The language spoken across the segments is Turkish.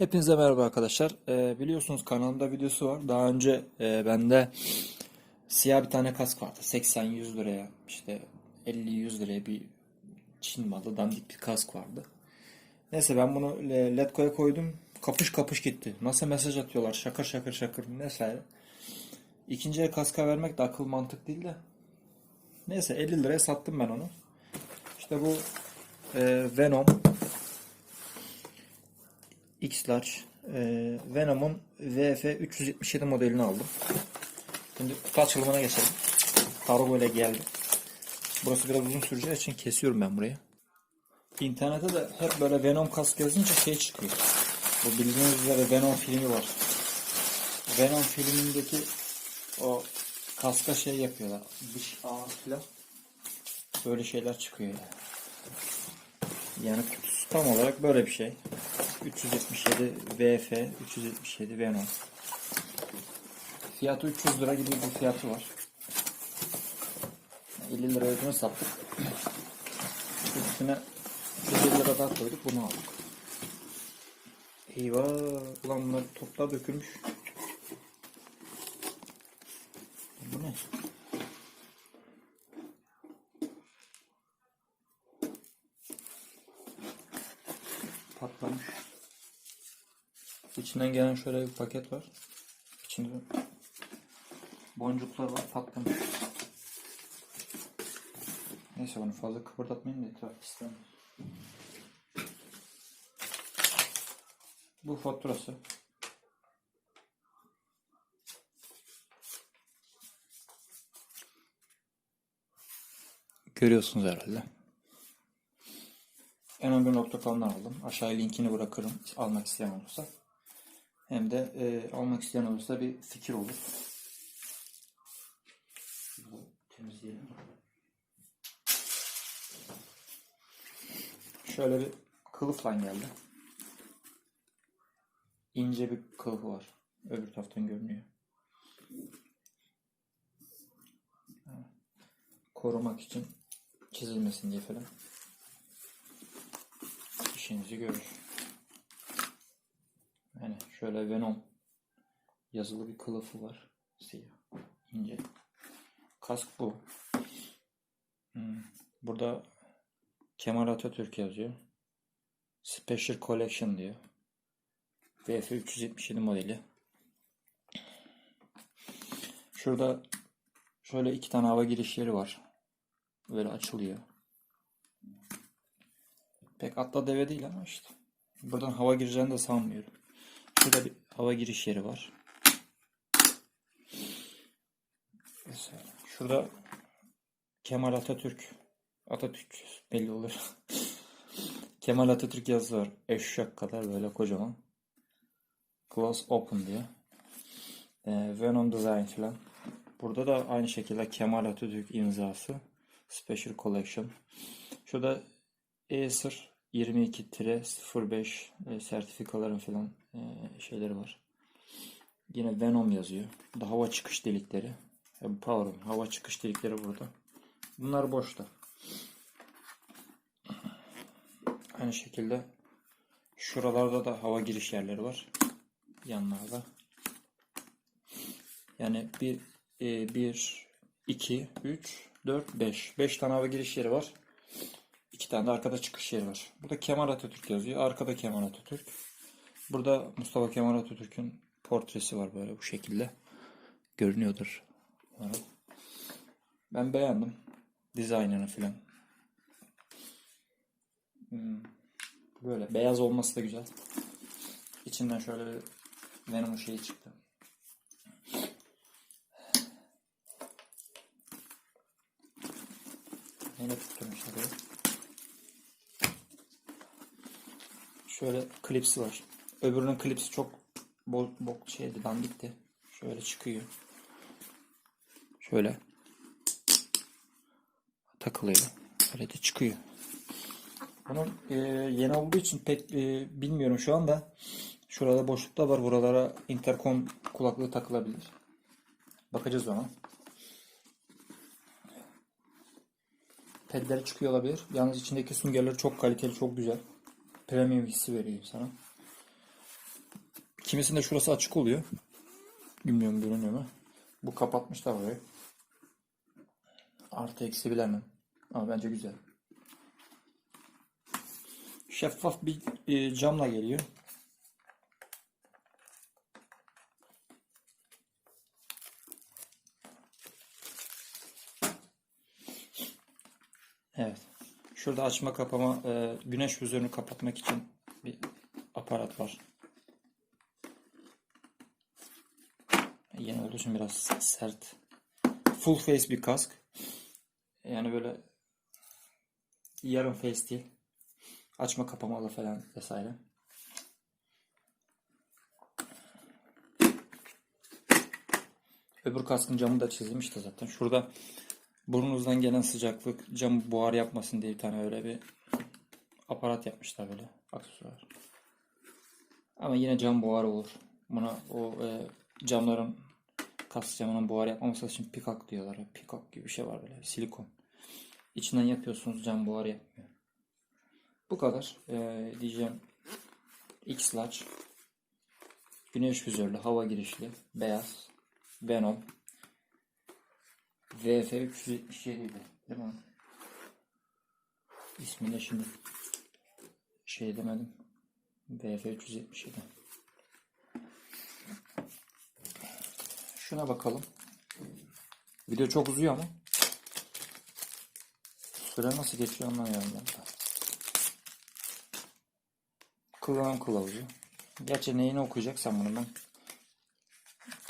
Hepinize merhaba arkadaşlar. Ee, biliyorsunuz kanalımda videosu var. Daha önce e, bende siyah bir tane kask vardı. 80-100 liraya işte 50-100 liraya bir Çin malı dandik bir kask vardı. Neyse ben bunu le- Letgo'ya koydum. Kapış kapış gitti. Nasıl mesaj atıyorlar şakır şakır şakır vesaire. İkinci el kaska vermek de akıl mantık değil de. Neyse 50 liraya sattım ben onu. İşte bu e, Venom X-Large e, Venom'un VF 377 modelini aldım. Şimdi kutu açılımına geçelim. Kargo ile geldi. Burası biraz uzun süreceği için kesiyorum ben burayı. İnternette de hep böyle Venom kask yazınca şey çıkıyor. Bu bildiğiniz üzere Venom filmi var. Venom filmindeki o kaska şey yapıyorlar. Dış ağır falan. Böyle şeyler çıkıyor yani. Yani kutusu tam olarak böyle bir şey. 377 VF 377 Venom. Fiyatı 300 lira gibi bir fiyatı var. 50 lira ödeme sattık. Üstüne 150 lira daha koyduk bunu aldık. Eyvah! Ulan bunlar toplar dökülmüş. Bu ne? Patlamış. İçinden gelen şöyle bir paket var. İçinde boncuklar var patlamış. Neyse onu fazla kıpırdatmayayım da etraf. Bu faturası. Görüyorsunuz herhalde. En11.com'dan aldım. Aşağıya linkini bırakırım almak isteyen olursa. Hem de e, almak isteyen olursa bir fikir olur. Şöyle bir kılıfla geldi. İnce bir kılıfı var. Öbür taraftan görünüyor. Korumak için çizilmesin diye falan işinizi görür. Yani şöyle Venom yazılı bir kılıfı var. Siyah, ince. Kask bu. Hmm. Burada Kemal Atatürk yazıyor. Special Collection diyor. VF 377 modeli. Şurada şöyle iki tane hava girişleri var. Böyle açılıyor. Pek atla deve değil ama işte. Buradan hava gireceğini de sanmıyorum. Şurada bir hava giriş yeri var. Mesela şurada Kemal Atatürk Atatürk belli olur. Kemal Atatürk yazısı var. Eşek kadar böyle kocaman. Close open diye. Ee, Venom Design falan. Burada da aynı şekilde Kemal Atatürk imzası. Special Collection. Şurada Acer 22-05 e, sertifikaların falan şeyleri var. Yine Venom yazıyor. Bu da hava çıkış delikleri. Bu Power'ın hava çıkış delikleri burada. Bunlar boşta. Aynı şekilde şuralarda da hava giriş yerleri var. Yanlarda. Yani bir, e, bir, iki, üç, dört, beş. Beş tane hava giriş yeri var. İki tane de arkada çıkış yeri var. Burada Kemal Atatürk yazıyor. Arkada Kemal Atatürk. Burada Mustafa Kemal Atatürk'ün portresi var böyle bu şekilde. Görünüyordur. Ben beğendim. Dizaynını filan. Hmm. Böyle beyaz olması da güzel. İçinden şöyle bir Venom şeyi çıktı. Yine tutturmuşlar böyle. Şöyle klipsi var. Öbürünün klipsi çok bol, bol şeydi dandikti. Şöyle çıkıyor. Şöyle takılıyor. Böyle de çıkıyor. Bunun e, yeni olduğu için pek e, bilmiyorum şu anda. Şurada boşlukta var. Buralara interkom kulaklığı takılabilir. Bakacağız ona. Pedleri çıkıyor olabilir. Yalnız içindeki süngerler çok kaliteli, çok güzel. Premium hissi veriyor sana. Kimisinde şurası açık oluyor. Bilmiyorum görünüyor mu? Bu kapatmışlar burayı. Artı eksi bilemem. Ama bence güzel. Şeffaf bir e, camla geliyor. Evet. Şurada açma kapama, e, güneş vizörünü kapatmak için bir aparat var. Yeni olduğu için biraz sert. Full face bir kask. Yani böyle yarım face değil. Açma kapamalı falan vesaire. Öbür kaskın camı da çizilmişti zaten. Şurada burnunuzdan gelen sıcaklık cam buhar yapmasın diye bir tane öyle bir aparat yapmışlar böyle aksesuar. Ama yine cam buhar olur. Buna o e, camların kask camının buhar yapmaması için pikak diyorlar. Pikak gibi bir şey var böyle silikon. İçinden yapıyorsunuz cam buhar yapmıyor. Bu kadar. E, diyeceğim X large güneş vizörlü hava girişli beyaz Venom VF 377 idi değil mi? İsmini şimdi şey demedim. VF 377. Şuna bakalım. Video çok uzuyor ama. Süre nasıl geçiyor anlamıyorum ben de. Kullanım kılavuzu. Gerçi neyini okuyacaksan bunu ben.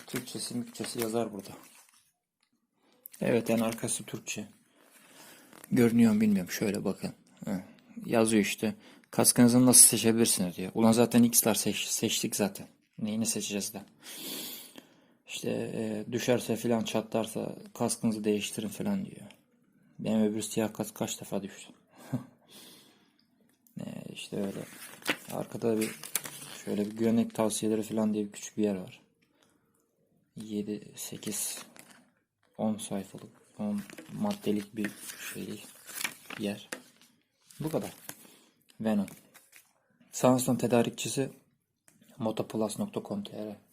Türkçesi, Mükçesi yazar burada. Evet yani arkası Türkçe. Görünüyor mu bilmiyorum. Şöyle bakın. Yazıyor işte. Kaskınızı nasıl seçebilirsiniz diyor. Ulan zaten X'lar seç, seçtik zaten. Neyini seçeceğiz de. İşte e, düşerse filan çatlarsa kaskınızı değiştirin filan diyor. Benim öbür siyah kask kaç defa düştü. e, işte öyle. Arkada bir şöyle bir güvenlik tavsiyeleri filan diye bir küçük bir yer var. 7, 8, 10 sayfalık, 10 maddelik bir şey yer. Bu kadar. Venom. Samsung tedarikçisi motoplus.com.tr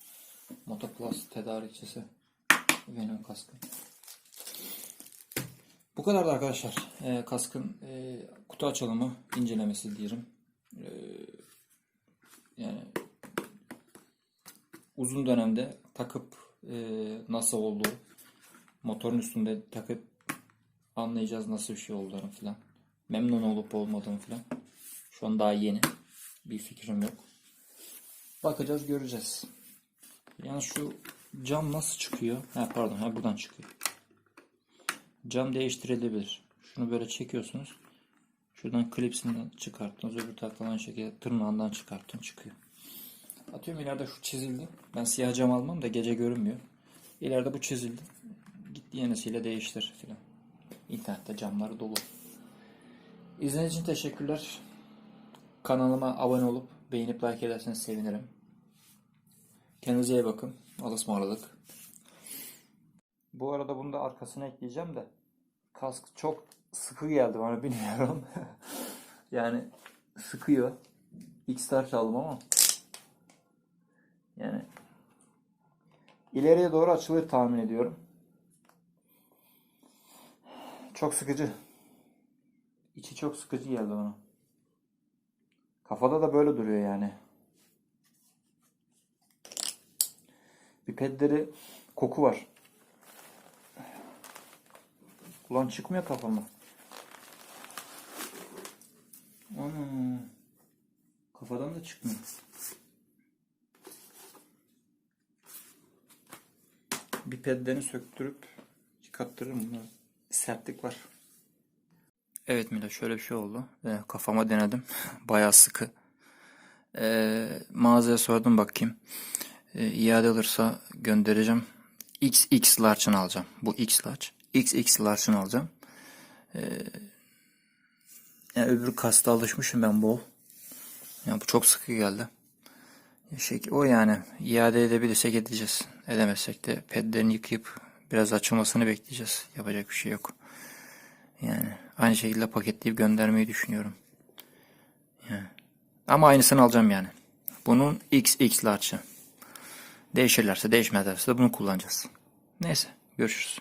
Motoplus tedarikçisi Venom kaskı. Bu kadardı arkadaşlar. Ee, kaskın e, kutu açılımı incelemesi diyelim. Ee, yani uzun dönemde takıp e, nasıl olduğu motorun üstünde takıp anlayacağız nasıl bir şey olduğunu filan. Memnun olup olmadığını filan. Şu an daha yeni. Bir fikrim yok. Bakacağız göreceğiz. Yani şu cam nasıl çıkıyor? Ha pardon ha buradan çıkıyor. Cam değiştirilebilir. Şunu böyle çekiyorsunuz. Şuradan klipsinden çıkarttınız. Öbür taraftan aynı şekilde tırnağından çıkarttın çıkıyor. Atıyorum ileride şu çizildi. Ben siyah cam almam da gece görünmüyor. İleride bu çizildi. Git yenisiyle değiştir filan. İnternette camları dolu. İzlediğiniz için teşekkürler. Kanalıma abone olup beğenip like ederseniz sevinirim. Kendinize iyi bakın. Allah'a ısmarladık. Bu arada bunu da arkasına ekleyeceğim de kask çok sıkı geldi bana bilmiyorum. yani sıkıyor. X-Star çaldım ama yani ileriye doğru açılır tahmin ediyorum. Çok sıkıcı. İçi çok sıkıcı geldi bana. Kafada da böyle duruyor yani. Bir pedleri koku var. Ulan çıkmıyor kafama. Ana. Kafadan da çıkmıyor. Bir pedlerini söktürüp yıkattırırım bunu. Sertlik var. Evet Mila şöyle bir şey oldu. Ee, kafama denedim. Bayağı sıkı. Ee, mağazaya sordum bakayım. Ee, iade alırsa göndereceğim. XX large'ını alacağım. Bu X large. XX large'ını alacağım. Ee, yani öbür kasta alışmışım ben bol. Yani bu çok sıkı geldi. Şey, o yani iade edebilirsek edeceğiz. Edemezsek de pedlerini yıkayıp biraz açılmasını bekleyeceğiz. Yapacak bir şey yok. Yani aynı şekilde paketleyip göndermeyi düşünüyorum. Yani. Ama aynısını alacağım yani. Bunun XX large'ı. Değişirlerse değişmezlerse de bunu kullanacağız. Neyse görüşürüz.